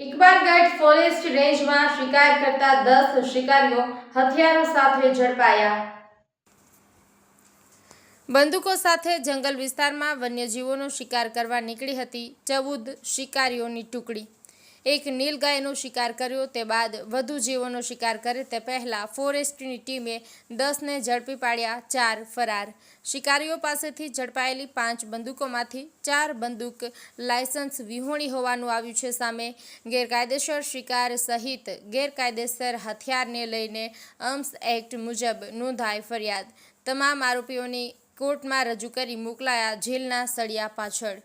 Iqbalgadh forest રેન્જમાં શિકાર કરતા દસ શિકારીઓ હથિયારો સાથે ઝડપાયા. બંદૂકો સાથે જંગલ વિસ્તારમાં વન્યજીવોનો શિકાર કરવા નીકળી હતી ચૌદ શિકારીઓની ટુકડી. એક નીલગાયનો શિકાર કર્યો, તે બાદ વધુ જીવોનો શિકાર કરે, તે પહેલા ફોરેસ્ટની ટીમે દસને ઝડપી પાડ્યા, ચાર ફરાર. શિકારીઓ પાસેથી ઝડપાયેલી પાંચ બંદૂકોમાંથી ચાર બંદૂક લાયસન્સ વિહોણી હોવાનું આવ્યું છે સામે. ગેરકાયદેસર શિકાર સહિત ગેરકાયદેસર હથિયારને લઈને અમ્સ એક્ટ મુજબ નોંધાઈ ફરિયાદ. તમામ આરોપીઓની કોર્ટમાં રજૂ કરી મોકલાયા જેલના સળિયા પાછળ.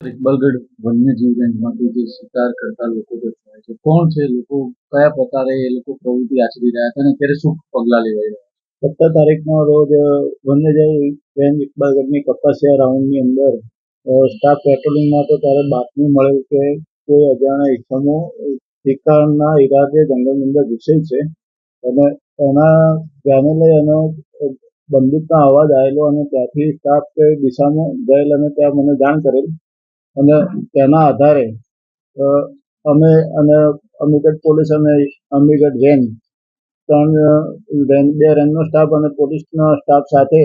ઇકબાલગઢ વન્યજીવ રેન્જમાંથી જે શિકાર કરતા લોકો દર્શાવે છે. કોણ છે? લોકો કયા પ્રકારે એ લોકો પ્રવૃત્તિ આચરી રહ્યા છે અને ત્યારે શું પગલાં લેવાઈ રહ્યા સત્તર તારીખના રોજ વન્યજીવ રેન્જ ઇકબાલગઢની કપાસિયા રાઉન્ડની અંદર સ્ટાફ પેટ્રોલિંગમાં તો ત્યારે બાતમી મળેલ કે કોઈ અજાણ્યા ઇસમો શિકારના ઈરાદે જંગલની અંદર ઘૂસેલ છે અને એના ધ્યાને લઈ અને બંદૂકના અવાજ આવેલો અને ત્યાંથી સ્ટાફ દિશામાં ગયેલ અને ત્યાં મને જાણ કરેલ અને તેના આધારે અમે અને અમીગઢ પોલીસ અને અમીગઢ રેન્જ ત્રણ રેન્જ બે રેન્જનો સ્ટાફ અને પોલીસના સ્ટાફ સાથે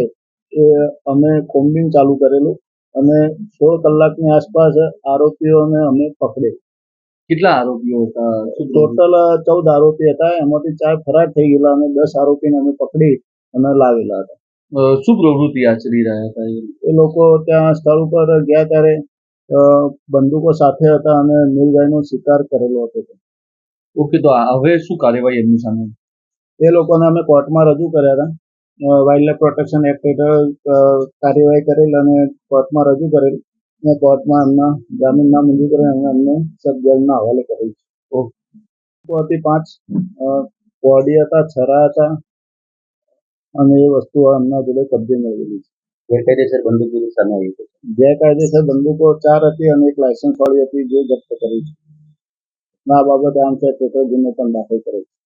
અમે કોમ્બિંગ ચાલુ કરેલું અને સોળ કલાકની આસપાસ આરોપીઓને અમે પકડે કેટલા આરોપીઓ હતા? ટોટલ ચૌદ આરોપી હતા એમાંથી ચાર ફરાર થઈ ગયેલા અને દસ આરોપીને અમે પકડી અને લાવેલા હતા. શું પ્રવૃત્તિ આચરી રહ્યા હતા એ લોકો ત્યાં સ્થળ ઉપર ગયા ત્યારે બંદૂકો સાથે હતા અને નીલગાયનો શિકાર કરેલો હતો ઓકે તો હવે શું કાર્યવાહી એમની સામે? એ લોકોને અમે કોર્ટમાં રજૂ કર્યા હતા. વાઇલ્ડ લાઇફ પ્રોટેક્શન એક્ટ હેઠળ અ, કાર્યવાહી કરેલ અને કોર્ટમાં રજૂ કરેલ. અને કોર્ટમાં એમના જામીન ના મંજૂર કરે અને એમને સબ જેલના હવાલે કરેલ છે. ઓકે. હતી પાંચ. બોડી હતા છરા હતા. અને એ વસ્તુ એમના જોડે કબજે મેળવેલી છે. ગેરકાયદેસર બંદૂકો સામે આવી છે. ગેરકાયદેસર બંદૂકો ચાર હતી અને એક લાયસન્સ વાળી હતી જે જપ્ત કરી છે. આ બાબતે આમ છે ગુનો પણ દાખલ કર્યો છે.